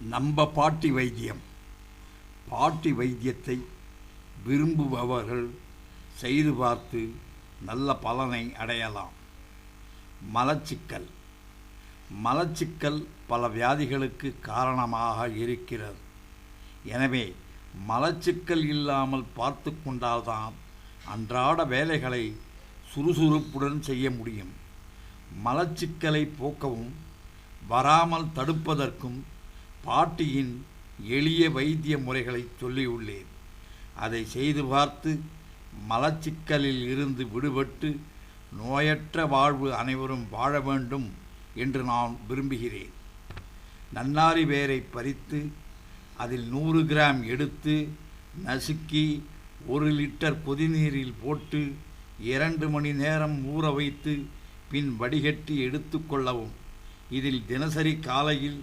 நம்ம பாட்டி வைத்தியம். பாட்டி வைத்தியத்தை விரும்புபவர்கள் செய்து பார்த்து நல்ல பலனை அடையலாம். மலச்சிக்கல். மலச்சிக்கல் பல வியாதிகளுக்கு காரணமாக இருக்கிறது. எனவே மலச்சிக்கல் இல்லாமல் பார்த்து கொண்டால்தான் அன்றாட வேலைகளை சுறுசுறுப்புடன் செய்ய முடியும். மலச்சிக்கலை போக்கவும் வராமல் தடுப்பதற்கும் பாட்டியின் எளிய வைத்திய முறைகளை சொல்லியுள்ளேன். அதை செய்து பார்த்து மலச்சிக்கலில் இருந்து விடுபட்டு நோயற்ற வாழ்வு அனைவரும் வாழ வேண்டும் என்று நான் விரும்புகிறேன். நன்னாரி வேரை பறித்து அதில் நூறு கிராம் எடுத்து நசுக்கி ஒரு லிட்டர் கொதிநீரில் போட்டு இரண்டு மணி நேரம் ஊற வைத்து பின் வடிகட்டி எடுத்துக்கொள்ளவும் இதில் தினசரி காலையில்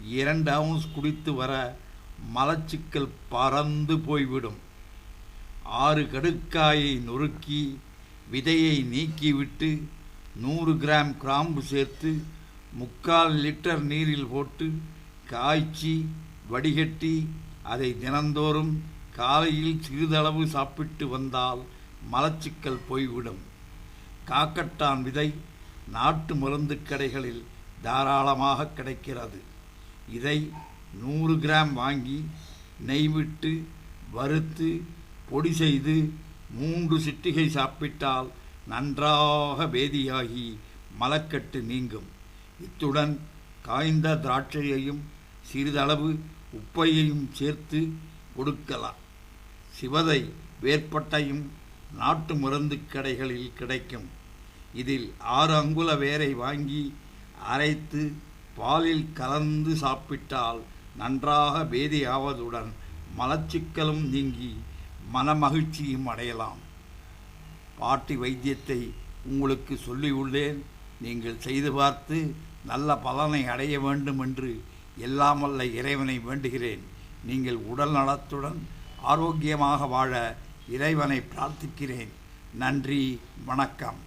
இரண்டு அவுன்ஸ் குடித்து வர மலச்சிக்கல் பறந்து போய்விடும். ஆறு கடுக்காயை நொறுக்கி விதையை நீக்கிவிட்டு நூறு கிராம் கிராம்பு சேர்த்து முக்கால் லிட்டர் நீரில் போட்டு காய்ச்சி வடிகட்டி அதை தினந்தோறும் காலையில் சிறிதளவு சாப்பிட்டு வந்தால் மலச்சிக்கல் போய்விடும். காக்கட்டான் விதை நாட்டு மருந்து கடைகளில் தாராளமாக கிடைக்கிறது. இதை நூறு கிராம் வாங்கி நெய் விட்டு வறுத்து பொடி செய்து மூன்று சிட்டிகை சாப்பிட்டால் நன்றாக வேதியாகி மலக்கட்டு நீங்கும். இத்துடன் காய்ந்த திராட்சையையும் சிறிதளவு உப்பையையும் சேர்த்து கொடுக்கலாம். சிவதை வேற்பட்டையும் நாட்டு மருந்து கடைகளில் கிடைக்கும். இதில் ஆறு அங்குல வேரை வாங்கி அரைத்து பாலில் கலந்து சாப்பிட்டால் நன்றாக பேதியாவதுடன் மலச்சிக்கலும் நீங்கி மனமகிழ்ச்சியும் அடையலாம். பாட்டி வைத்தியத்தை உங்களுக்கு சொல்லியுள்ளேன். நீங்கள் செய்து பார்த்து நல்ல பலனை அடைய வேண்டும் என்று எல்லாமல்ல இறைவனை வேண்டுகிறேன். நீங்கள் உடல் நலத்துடன் ஆரோக்கியமாக வாழ இறைவனை பிரார்த்திக்கிறேன். நன்றி வணக்கம்.